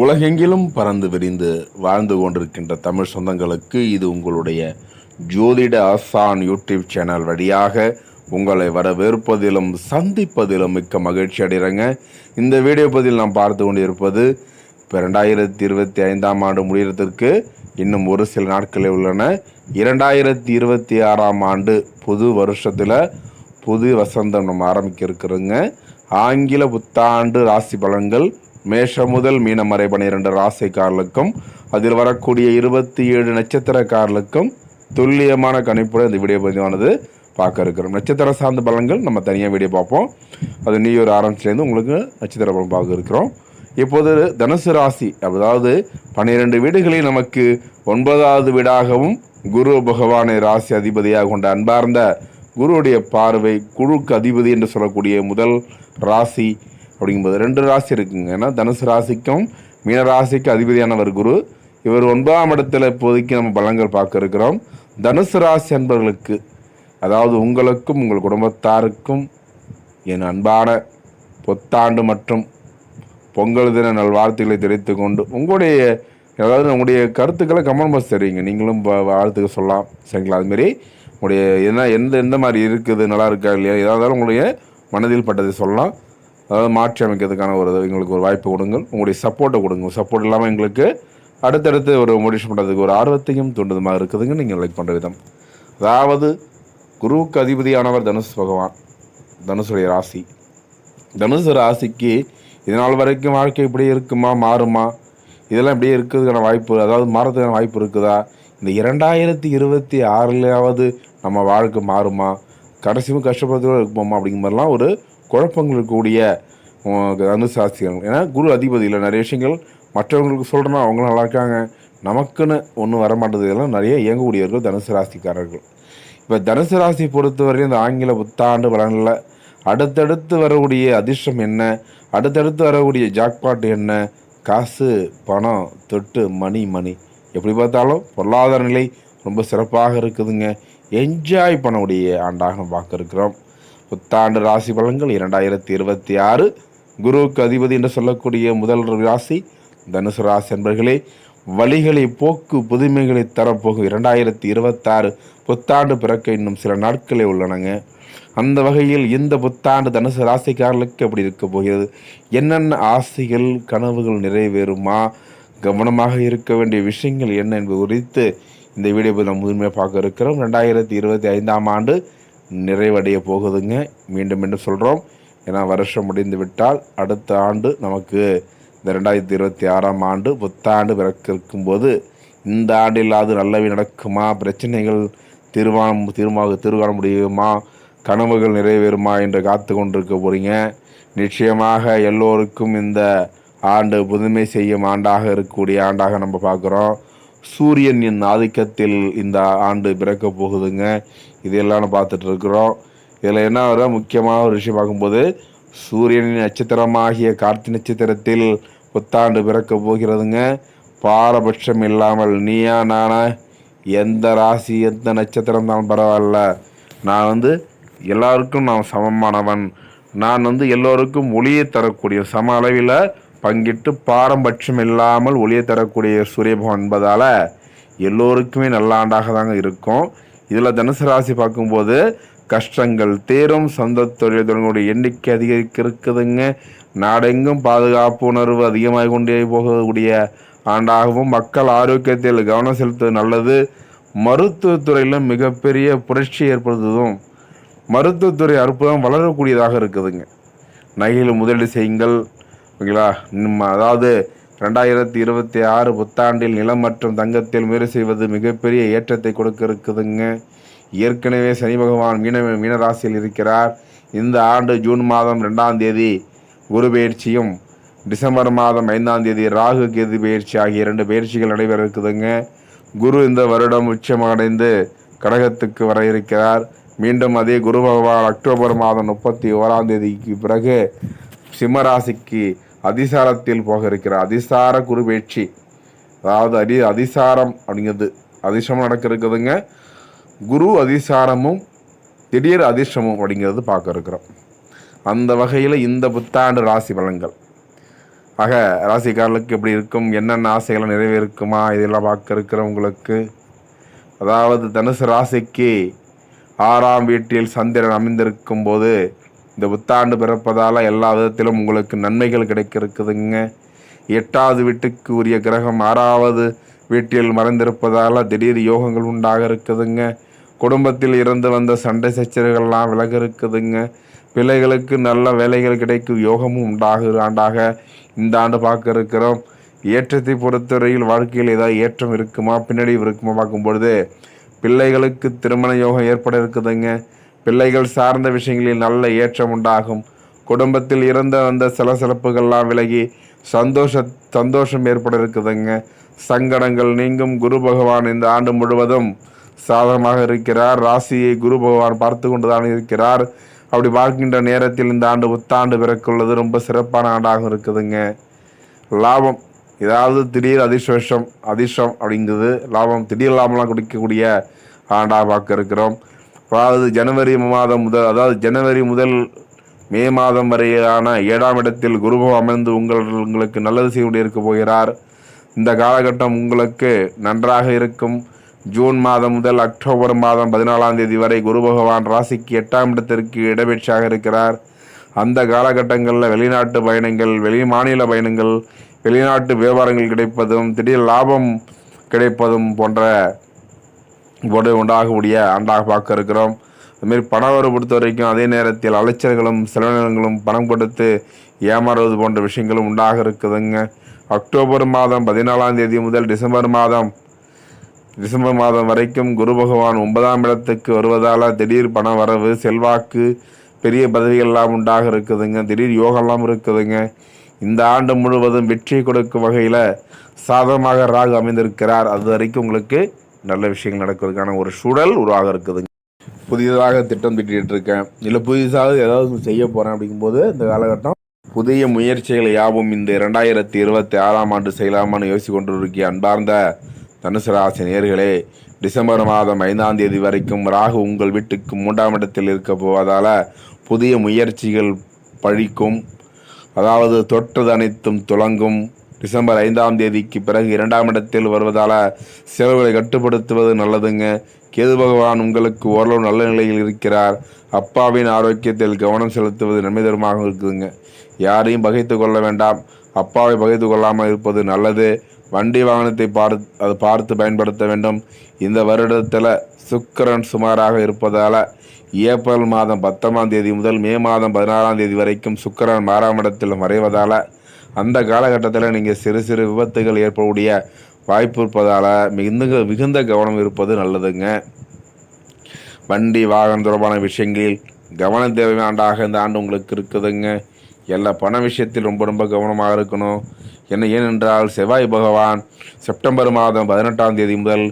உலகெங்கிலும் பறந்து விரிந்து வாழ்ந்து கொண்டிருக்கின்ற தமிழ் சொந்தங்களுக்கு இது உங்களுடைய ஜோதிட ஆசான் யூடியூப் சேனல் வழியாக உங்களை வரவேற்பதிலும் சந்திப்பதிலும் மிக்க மகிழ்ச்சி அடைகிறேங்க. இந்த வீடியோ பதில் நாம் பார்த்து கொண்டிருப்பது இப்போ ரெண்டாயிரத்தி இருபத்தி ஐந்தாம் ஆண்டு முடிகிறதுக்கு இன்னும் ஒரு சில நாட்களே உள்ளன. இரண்டாயிரத்தி இருபத்தி ஆறாம் ஆண்டு புது வருஷத்தில் புது வசந்தம் நம்ம ஆரம்பிக்க இருக்கிறோங்க. ஆங்கில புத்தாண்டு ராசி பலன்கள் மேஷம் முதல் மீனம் வரை பன்னிரெண்டு ராசிக்காரர்களுக்கும் அதில் வரக்கூடிய இருபத்தி ஏழு நட்சத்திரக்காரர்களுக்கும் துல்லியமான கணிப்புடன் இந்த வீடியோ பதிவானது பார்க்க இருக்கிறோம். நட்சத்திர சார்ந்த பலன்கள் நம்ம தனியாக வீடியோ பார்ப்போம். அது நியூ இயர் ஆரம்பிச்சிலேருந்து உங்களுக்கு நட்சத்திர பலன் பார்க்க இருக்கிறோம். இப்போது தனுசு ராசி அதாவது பன்னிரெண்டு வீடுகளில் நமக்கு ஒன்பதாவது வீடாகவும் குரு பகவானை ராசி அதிபதியாக கொண்ட அன்பார்ந்த குருவுடைய பார்வை குழுக்கு அதிபதி என்று சொல்லக்கூடிய முதல் ராசி அப்படிங்கும்போது ரெண்டு ராசி இருக்குங்க. ஏன்னா தனுசு ராசிக்கும் மீன ராசிக்கு அதிபதியானவர் குரு. இவர் ஒன்பதாம் இடத்துல இப்போதைக்கு நம்ம பலங்கள் பார்க்க இருக்கிறோம். தனுசு ராசி அன்பர்களுக்கு அதாவது உங்களுக்கும் உங்கள் குடும்பத்தாருக்கும் என் அன்பான புத்தாண்டு மற்றும் பொங்கல் தின நல்வாழ்த்துக்களை தெரிவித்து கொண்டு உங்களுடைய அதாவது உங்களுடைய கருத்துக்களை கமெண்ட் பாக்ஸ் தெரியுங்க நீங்களும் வாழ்த்துக்க சொல்லலாம். சரிங்களா? அதுமாரி உங்களுடைய என்ன எந்த எந்த மாதிரி இருக்குது நல்லா இருக்கா இல்லையா ஏதாவது உங்களுடைய மனதில் பட்டதை சொல்லலாம். அதாவது மாற்றி அமைக்கிறதுக்கான ஒரு எங்களுக்கு ஒரு வாய்ப்பு கொடுங்கள். உங்களுடைய சப்போர்ட்டை கொடுங்க சப்போர்ட் இல்லாமல் எங்களுக்கு அடுத்தடுத்து ஒரு மோடிஷன் பண்ணுறதுக்கு ஒரு ஆர்வத்தையும் தூண்டுதமாக இருக்குதுங்க. நீங்கள் லைக் பண்ணுற விதம். அதாவது குருவுக்கு அதிபதியானவர் தனுஷ் பகவான். தனுஷுடைய ராசி. தனுசு ராசிக்கு இதனால் வரைக்கும் வாழ்க்கை இப்படி இருக்குமா? மாறுமா? இதெல்லாம் இப்படியே இருக்கிறதுக்கான வாய்ப்பு அதாவது மாறதுக்கான வாய்ப்பு இருக்குதா? இந்த இரண்டாயிரத்தி இருபத்தி ஆறுலையாவது நம்ம வாழ்க்கை மாறுமா? கடைசியும் கஷ்டப்படுறதோடு இருப்போமா? அப்படிங்கிற மாதிரிலாம் ஒரு குழப்பங்கள் இருக்கக்கூடிய உம், ஏன்னா குரு அதிபதியில் நிறைய விஷயங்கள் மற்றவங்களுக்கு சொல்கிறோன்னா அவங்களும் நல்லா இருக்காங்க. நமக்குன்னு ஒன்றும் வரமாட்டது இதெல்லாம் நிறைய இயங்கக்கூடியவர்கள் தனுசு ராசிக்காரர்கள். இப்போ தனுசு ராசி பொறுத்தவரையும் இந்த ஆங்கில புத்தாண்டு பலனில் அடுத்தடுத்து வரக்கூடிய அதிர்ஷ்டம் என்ன? அடுத்தடுத்து வரக்கூடிய ஜாக்பாட் என்ன? காசு பணம் தொட்டு மணி மணி. எப்படி பார்த்தாலும் பொருளாதார நிலை ரொம்ப சிறப்பாக இருக்குதுங்க. என்ஜாய் பண்ணக்கூடிய ஆண்டாக நம்ம பார்க்க இருக்கிறோம் புத்தாண்டு ராசி பலன்கள் இரண்டாயிரத்தி இருபத்தி ஆறு. குருவுக்கு அதிபதி என்று சொல்லக்கூடிய முதல் ராசி தனுசு ராசி என்பர்களே வழிகளை போக்கு புதுமைகளை தரப்போகும் இரண்டாயிரத்தி இருபத்தாறு புத்தாண்டு பிறக்க இன்னும் சில நாட்களே உள்ளனங்க. அந்த வகையில் இந்த புத்தாண்டு தனுசு ராசிக்காரர்களுக்கு எப்படி இருக்க போகிறது? என்னென்ன ஆசைகள் கனவுகள் நிறைவேறுமா? கவனமாக இருக்க வேண்டிய விஷயங்கள் என்ன என்பது குறித்து இந்த வீடியோ நம்ம முழுமையாக பார்க்க இருக்கிறோம். ரெண்டாயிரத்தி இருபத்தி ஐந்தாம் ஆண்டு நிறைவடைய போகுதுங்க. மீண்டும் மீண்டும் சொல்கிறோம் ஏன்னா வருஷம் முடிந்து விட்டால் அடுத்த ஆண்டு நமக்கு இந்த ரெண்டாயிரத்தி இருபத்தி ஆறாம் ஆண்டு புத்தாண்டு பிறக்க இருக்கும்போது இந்த ஆண்டில் அது நல்லவை நடக்குமா? பிரச்சனைகள் தீர்மானம் தீர்மாக தீர்மானம் முடியுமா? கனவுகள் நிறைவேறுமா என்று காத்து கொண்டிருக்க போகிறீங்க நிச்சயமாக எல்லோருக்கும் இந்த ஆண்டு புதுமை செய்யும் ஆண்டாக இருக்கக்கூடிய ஆண்டாக நம்ம பார்க்குறோம். சூரியனின் ஆதிக்கத்தில் இந்த ஆண்டு பிறக்க போகுதுங்க. இது எல்லாம் பார்த்துட்டு இருக்கிறோம் இதில் என்ன வர முக்கியமான ஒரு விஷயம் பார்க்கும்போது சூரியனின் நட்சத்திரமாகிய கார்த்தி நட்சத்திரத்தில் புத்தாண்டு பிறக்க போகிறதுங்க. பாரபட்சம் இல்லாமல் நீயா நானா? எந்த ராசி எந்த நட்சத்திரம் தான் பரவாயில்ல. நான் வந்து எல்லாருக்கும் நான் சமமானவன். நான் வந்து எல்லோருக்கும் ஒளியை தரக்கூடிய சம அளவில் பங்கிட்டு பாரபட்சம் இல்லாமல் ஒளியை தரக்கூடிய சூரிய பகவான் என்பதால் எல்லோருக்குமே நல்ல ஆண்டாக தாங்க இருக்கும். இதில் தனுசு ராசி பார்க்கும்போது கஷ்டங்கள் தேரும் சொந்த தொழில் தொடங்குடைய எண்ணிக்கை அதிகரிக்க இருக்குதுங்க. நாடெங்கும் பாதுகாப்பு உணர்வு அதிகமாக கொண்டே போகக்கூடிய ஆண்டாகவும் மக்கள் ஆரோக்கியத்தில் கவனம் செலுத்துவது நல்லது. மருத்துவத்துறையில் மிகப்பெரிய புரட்சி ஏற்படுத்துவதும் மருத்துவத்துறை அற்புதம் வளரக்கூடியதாக இருக்குதுங்க. நகையில் முதலீடு செய்யுங்கள். ஓகேங்களா? நம்ம அதாவது ரெண்டாயிரத்தி இருபத்தி ஆறு புத்தாண்டில் நிலம் மற்றும் தங்கத்தில் முயற்சி செய்வது மிகப்பெரிய ஏற்றத்தை கொடுக்க இருக்குதுங்க ஏற்கனவே சனி பகவான் மீன மீனராசியில் இருக்கிறார். இந்த ஆண்டு ஜூன் மாதம் ரெண்டாம் தேதி குரு பயிற்சியும் டிசம்பர் மாதம் ஐந்தாம் தேதி ராகு கேது பயிற்சி ஆகிய இரண்டு பயிற்சிகள் நடைபெற இருக்குதுங்க குரு இந்த வருடம் உச்சமடைந்து கடகத்துக்கு வர இருக்கிறார். மீண்டும் அதே குரு பகவான் அக்டோபர் மாதம் முப்பத்தி ஓராம் தேதிக்கு பிறகு சிம்மராசிக்கு அதிசாரத்தில் போக இருக்கிறார் அதிசார குரு அதாவது அடி அதிசாரம் அப்படிங்கிறது அதிர்ஷம் நடக்க இருக்குதுங்க குரு அதிசாரமும் திடீர் அதிர்ஷ்டமும் அப்படிங்கிறது பார்க்க இருக்கிறோம் அந்த வகையில் இந்த புத்தாண்டு ராசி பலன்கள். ஆக ராசிக்காரர்களுக்கு எப்படி இருக்கும்? என்னென்ன ஆசைகளை நிறைவேறுக்குமா? இதெல்லாம் பார்க்க இருக்கிறவங்களுக்கு அதாவது தனுசு ராசிக்கு ஆறாம் வீட்டில் சந்திரன் அமைந்திருக்கும் போது இந்த புத்தாண்டு பிறப்பதால் எல்லா விதத்திலும் உங்களுக்கு நன்மைகள் கிடைக்க இருக்குதுங்க எட்டாவது வீட்டுக்கு உரிய கிரகம் ஆறாவது வீட்டில் மறைந்திருப்பதால் திடீர் யோகங்கள் உண்டாக இருக்குதுங்க. குடும்பத்தில் இருந்து வந்த சண்டை சச்சரவுகள்லாம் விலக இருக்குதுங்க பிள்ளைகளுக்கு நல்ல வேலைகள் கிடைக்கும் யோகமும் உண்டாகிற ஆண்டாக இந்த ஆண்டு பார்க்க இருக்கிறோம் ஏற்றத்தை பொறுத்தவரையில் வாழ்க்கையில் ஏதாவது ஏற்றம் இருக்குமா பின்னாடி இருக்குமா பார்க்கும்பொழுது பிள்ளைகளுக்கு திருமண யோகம் ஏற்பட இருக்குதுங்க. பிள்ளைகள் சார்ந்த விஷயங்களில் நல்ல ஏற்றம் உண்டாகும். குடும்பத்தில் இருந்த வந்த சலசலப்புகள்லாம் விலகி சந்தோஷ சந்தோஷம் ஏற்பட இருக்குதுங்க சங்கடங்கள் நீங்கும் குரு பகவான் இந்த ஆண்டு முழுவதும் சாதகமாக இருக்கிறார். ராசியை குரு பகவான் பார்த்து கொண்டுதான் இருக்கிறார். அப்படி பார்க்கின்ற நேரத்தில் இந்த ஆண்டு புத்தாண்டு பிறக்குள்ளது ரொம்ப சிறப்பான ஆண்டாக இருக்குதுங்க. லாபம் ஏதாவது திடீர் அதிர்ஷ்டம் அதிர்ஷ்டம் அப்படிங்குது. லாபம் திடீர் லாபம்லாம் குடிக்கக்கூடிய ஆண்டாக பார்க்க இருக்கிறோம். அதாவது ஜனவரி மாதம் முதல் அதாவது ஜனவரி முதல் மே மாதம் வரையிலான ஏழாம் இடத்தில் குருபம் அமர்ந்து உங்கள் உங்களுக்கு நல்லது செய்ய இருக்க போகிறார். இந்த காலகட்டம் உங்களுக்கு நன்றாக இருக்கும். ஜூன் மாதம் முதல் அக்டோபர் மாதம் பதினாலாம் தேதி வரை குரு பகவான் ராசிக்கு எட்டாம் இடத்திற்கு இடபெற்றாக இருக்கிறார். அந்த காலகட்டங்களில் வெளிநாட்டு பயணங்கள் வெளி மாநில பயணங்கள் வெளிநாட்டு வியாபாரங்கள் கிடைப்பதும் திடீர் லாபம் கிடைப்பதும் போன்ற போடு உண்டாகக்கூடிய ஆண்டாக பார்க்க இருக்கிறோம். அதுமாரி பண வரவு பொறுத்த வரைக்கும் அதே நேரத்தில் அலைச்சல்களும் செலவினங்களும் பணம் கொடுத்து ஏமாறுவது போன்ற விஷயங்களும் உண்டாக இருக்குதுங்க. அக்டோபர் மாதம் பதினாலாம் தேதி முதல் டிசம்பர் மாதம் டிசம்பர் மாதம் வரைக்கும் குரு பகவான் ஒன்பதாம் இடத்துக்கு வருவதால் திடீர் பண வரவு செல்வாக்கு பெரிய பதவிகள்லாம் உண்டாக இருக்குதுங்க. திடீர் யோகம்லாம் இருக்குதுங்க. இந்த ஆண்டு முழுவதும் வெற்றி கொடுக்கும் வகையில் சாதகமாக ராகு அமைந்திருக்கிறார். அது வரைக்கும் உங்களுக்கு நல்ல விஷயங்கள் நடக்கிறதுக்கான ஒரு சூழல் உருவாக இருக்குதுங்க புதியதாக திட்டம் திட்டிகிட்டு இருக்கேன் இல்லை புதிதாக ஏதாவது செய்ய போகிறேன் அப்படிங்கும்போது இந்த காலகட்டம் புதிய முயற்சிகளை யாவும் இந்த இரண்டாயிரத்தி இருபத்தி ஆறாம் ஆண்டு செய்யலாமான்னு யோசிச்சு கொண்டிருக்கிய அன்பார்ந்த தனுசு ராசி நேர்களே டிசம்பர் மாதம் ஐந்தாம் தேதி வரைக்கும் ராகு உங்கள் வீட்டுக்கு மூன்றாம் இடத்தில் இருக்க போவதால் புதிய முயற்சிகள் பழிக்கும். அதாவது தொற்றது அனைத்தும் துளங்கும். டிசம்பர் ஐந்தாம் தேதிக்கு பிறகு இரண்டாம் இடத்தில் வருவதால் செலவுகளை கட்டுப்படுத்துவது நல்லதுங்க. கேது பகவான் உங்களுக்கு ஓரளவு நல்ல நிலையில் இருக்கிறார். அப்பாவின் ஆரோக்கியத்தில் கவனம் செலுத்துவது நன்மை தருமாக இருக்குதுங்க. யாரையும் பகைத்து கொள்ள வேண்டாம். அப்பாவை பகைத்து கொள்ளாமல் இருப்பது நல்லது. வண்டி வாகனத்தை பார்த்து அது பார்த்து பயன்படுத்த வேண்டும். இந்த வருடத்தில் சுக்கரன் சுமாராக இருப்பதால் ஏப்ரல் மாதம் பத்தாம் தேதி முதல் மே மாதம் பதினாறாம் தேதி வரைக்கும் சுக்கரன் மாறாமடத்தில் மறைவதால் அந்த காலகட்டத்தில் நீங்கள் சிறு சிறு விபத்துகள் ஏற்படக்கூடிய வாய்ப்பு இருப்பதால் மிகுந்த மிகுந்த கவனம் இருப்பது நல்லதுங்க. வண்டி வாகனம் தொடர்பான விஷயங்களில் கவன தேவையாண்டாக இந்த ஆண்டு உங்களுக்கு இருக்குதுங்க. எல்லா பண விஷயத்தில் ரொம்ப ரொம்ப கவனமாக இருக்கணும். என்ன ஏனென்றால் செவ்வாய் பகவான் செப்டம்பர் மாதம் பதினெட்டாம் தேதி முதல்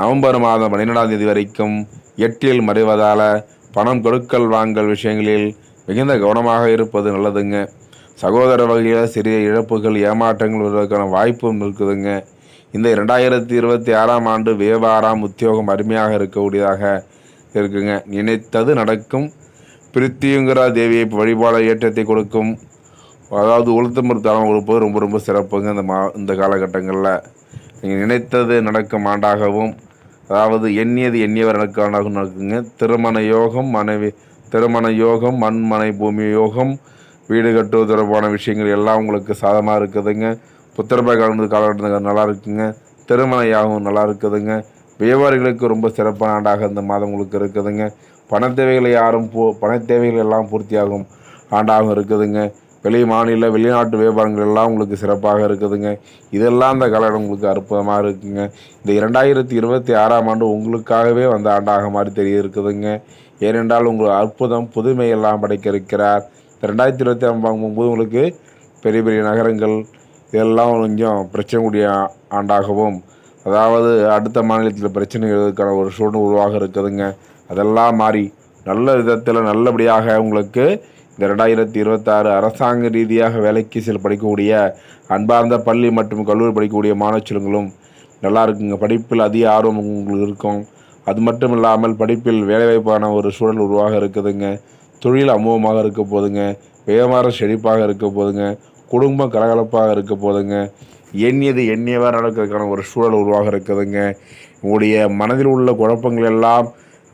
நவம்பர் மாதம் பன்னிரெண்டாம் தேதி வரைக்கும் எட்டில் மறைவதால் பணம் கொடுக்கல் வாங்கல் விஷயங்களில் மிகுந்த கவனமாக இருப்பது நல்லதுங்க. சகோதர வகையில் சிறிய இழப்புகள் ஏமாற்றங்கள் வருவதற்கான வாய்ப்பும் இருக்குதுங்க. இந்த இரண்டாயிரத்தி இருபத்தி ஆறாம் ஆண்டு வியாபாரம் உத்தியோகம் அருமையாக இருக்கக்கூடியதாக இருக்குங்க. நினைத்தது நடக்கும். பிரித்தியுங்கிற தேவியை வழிபாட ஏற்றத்தை கொடுக்கும். அதாவது உளுத்தம்பர் தானம் கொடுப்பது ரொம்ப ரொம்ப சிறப்புங்க இந்த மா இந்த காலகட்டங்களில். நீங்கள் நினைத்தது நடக்கும் ஆண்டாகவும் அதாவது எண்ணியது எண்ணியவர் நடக்காண்டாகவும் நடக்குங்க. திருமண யோகம் மனைவி திருமண யோகம் மண் மனை பூமி யோகம் வீடு கட்டுவது தொடர்பான விஷயங்கள் எல்லாம் உங்களுக்கு சாதமாக இருக்குதுங்க. புத்திரபாய் கலந்து காலகட்டத்தில் நல்லா இருக்குங்க. திருமண யாகம் நல்லா இருக்குதுங்க. வியாபாரிகளுக்கு ரொம்ப சிறப்பான ஆண்டாக இந்த மாதம் உங்களுக்கு இருக்குதுங்க. பண தேவைகளை யாரும் பூ பண தேவைகள் எல்லாம் பூர்த்தியாகும் ஆண்டாகவும் இருக்குதுங்க. வெளி மாநில வெளிநாட்டு வியாபாரங்கள் எல்லாம் உங்களுக்கு சிறப்பாக இருக்குதுங்க. இதெல்லாம் அந்த காலகட்டம் உங்களுக்கு அற்புதமாக இருக்குங்க. இந்த இரண்டாயிரத்தி இருபத்தி ஆறாம் ஆண்டு உங்களுக்காகவே வந்த ஆண்டாக மாதிரி தெரிய இருக்குதுங்க. ஏனென்றால் உங்கள் அற்புதம் புதுமையெல்லாம் படைக்க இருக்கிறார். ரெண்டாயிரத்தி இருபத்தி ஒம்பது உங்களுக்கு பெரிய பெரிய நகரங்கள் இதெல்லாம் கொஞ்சம் பிரச்சனை கூடிய ஆண்டாகவும் அதாவது அடுத்த மாநிலத்தில் பிரச்சனை ஒரு சூழ்நிலை உருவாக இருக்குதுங்க. அதெல்லாம் மாறி நல்ல விதத்தில் நல்லபடியாக உங்களுக்கு இந்த ரெண்டாயிரத்தி இருபத்தாறு அரசாங்க ரீதியாக வேலைக்கு சில படிக்கக்கூடிய அன்பார்ந்த பள்ளி மற்றும் கல்லூரி படிக்கக்கூடிய மாணவர்களும் நல்லா இருக்குங்க. படிப்பில் அதிக ஆர்வம் உங்களுக்கு இருக்கும். அது மட்டும் இல்லாமல் படிப்பில் வேலைவாய்ப்பான ஒரு சூழல் உருவாக இருக்குதுங்க. தொழில் அமோகமாக இருக்க போதுங்க. வியாபாரம் செழிப்பாக இருக்க போதுங்க. குடும்பம் கலகலப்பாக இருக்க போதுங்க. எண்ணியது எண்ணியவாறு நடக்கிறதுக்கான ஒரு சூழல் உருவாக இருக்குதுங்க. உங்களுடைய மனதில் உள்ள குழப்பங்கள் எல்லாம்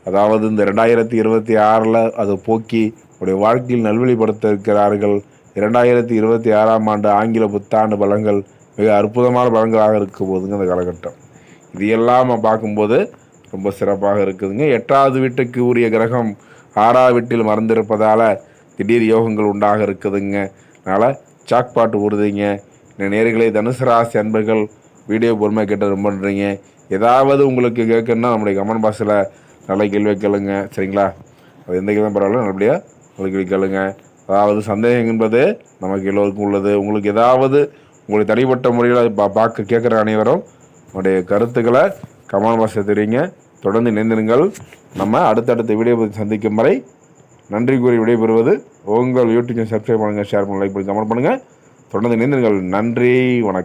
அதாவது இந்த ரெண்டாயிரத்தி இருபத்தி ஆறில் அதை போக்கி உங்களுடைய வாழ்க்கையில் நல்வழிப்படுத்த இருக்கிறார்கள். இரண்டாயிரத்தி இருபத்தி ஆறாம் ஆண்டு ஆங்கில புத்தாண்டு பலங்கள் மிக அற்புதமான பலன்களாக இருக்க போதுங்க இந்த காலகட்டம். இது எல்லாம் நம்ம பார்க்கும்போது ரொம்ப சிறப்பாக இருக்குதுங்க. எட்டாவது வீட்டுக்கு உரிய கிரகம் ஆறாவது வீட்டில் மறந்திருப்பதால் திடீர் யோகங்கள் உண்டாக இருக்குதுங்க. அதனால் சாக்பாட்டு உறுதிங்க இந்த நேர்களை தனுசு ராசி அன்பர்கள் வீடியோ பொறுமையாக கேட்டு ரொம்ப நன்றிங்க. ஏதாவது உங்களுக்கு கேட்கணுன்னா நம்முடைய கமெண்ட் பாக்ஸில் நல்ல கேள்வி கேளுங்க. சரிங்களா? அது எந்த கேள்வி பரவாயில்ல. நல்லபடியாக உங்களுக்கு கேளுங்க. அதாவது சந்தேகம் என்பது நமக்கு எல்லோருக்கும் உள்ளது. உங்களுக்கு ஏதாவது உங்களுக்கு தனிப்பட்ட முறையில் பா பார்க்க கேட்குற அனைவரும் உங்களுடைய கருத்துக்களை கமெண்ட் பாக்ஸில் தெரியுங்க. தொடர்ந்து இணைந்திருங்கள். நம்ம அடுத்தடுத்த வீடியோ பற்றி சந்திக்கும் வரை நன்றி கூறி விடைபெறுவது. உங்கள் யூடியூப் சப்ஸ்கிரைப் பண்ணுங்கள் ஷேர் பண்ணுங்கள் லைக் பண்ணி கமெண்ட் பண்ணுங்கள் தொடர்ந்து இணைந்திருங்கள். நன்றி வணக்கம்.